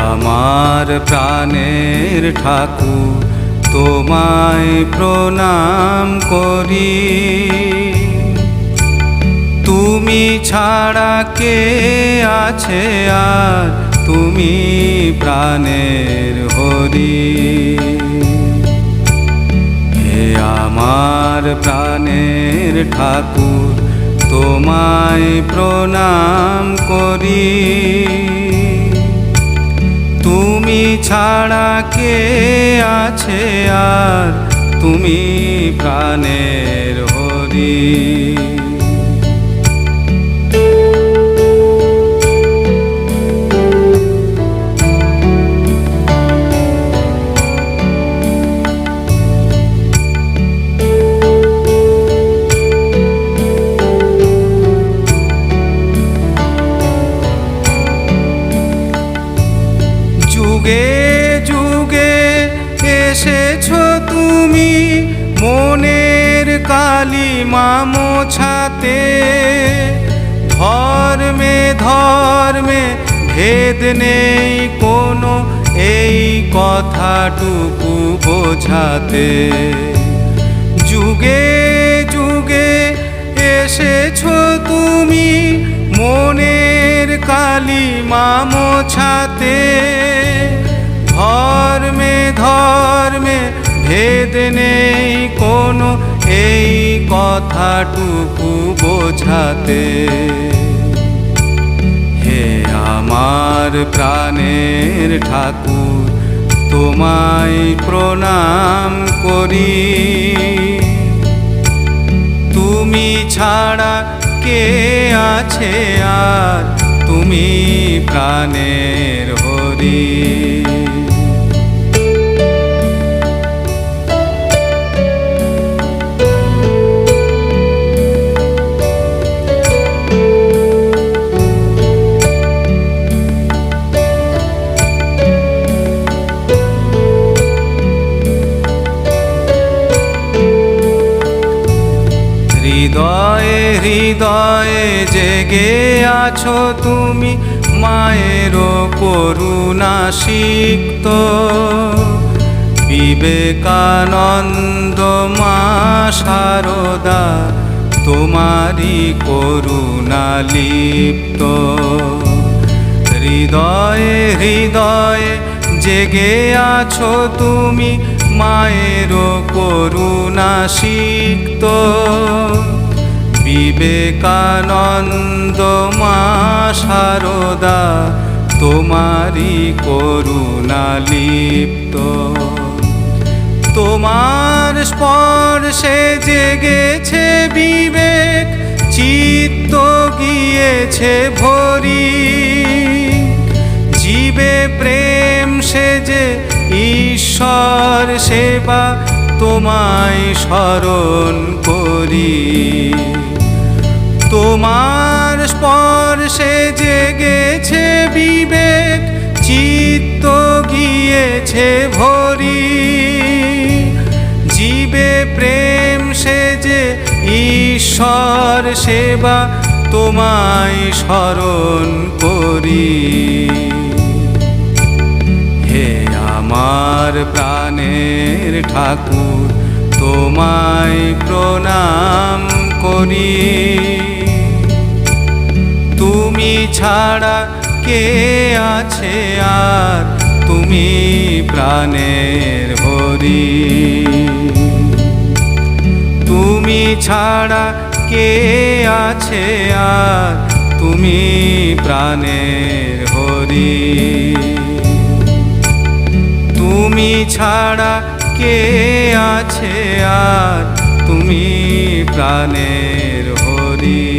আমার প্রাণের ঠাকুর, তোমায় প্রণাম করি। তুমি ছাড়া কে আছে আর তুমি প্রাণের হরি। হে আমার প্রাণের ঠাকুর, তোমায় প্রণাম করি। ছাড়া কে আছে আর? তুমি প্রাণের হরি। কালিমা মোছাতে ধর্মে ধর্মে ভেদ নেই কোনো এই কথাটুকু বোঝাতে। যুগে যুগে এসেছ তুমি মনের কালিমা মোছাতে ধর্মে ভেদ নেই কোনো এই কথাটুকু বোঝাতে। হে আমার প্রাণের ঠাকুর, তোমায় প্রণাম করি। তুমি ছাড়া কে আছে আর, তুমি প্রাণের হরি। হৃদয়ে হৃদয়ে জেগে আছো তুমি। মায়ের করুণা সিক্ত। বিবেকানন্দ মা সারদা তোমারি করুণা লিপ্ত। হৃদয়ে হৃদয়ে জেগে আছো তুমি। মায়ের করুণা সিক্ত। বিবেকানন্দ মা সারদা তোমারি করুণা লিপ্ত। তোমার স্পর্শে জেগেছে বিবেক, চিত্ত গিয়েছে ভরি। তোমায় স্মরণ করি। তোমার স্পর্শে জেগেছে বিবেক, চিত্ত গিয়েছে ভরি। জীবে প্রেম সেজে ঈশ্বর সেবা তোমায় স্মরণ করি। প্রাণের ঠাকুর, তোমায় প্রণাম করি। তুমি ছাড়া কে আছে আর, তুমি প্রাণের হরি। তুমি ছাড়া কে আছে আর, তুমি প্রাণের হরি। তুমি ছাড়া কে আছে আর? তুমি প্রাণের হরি।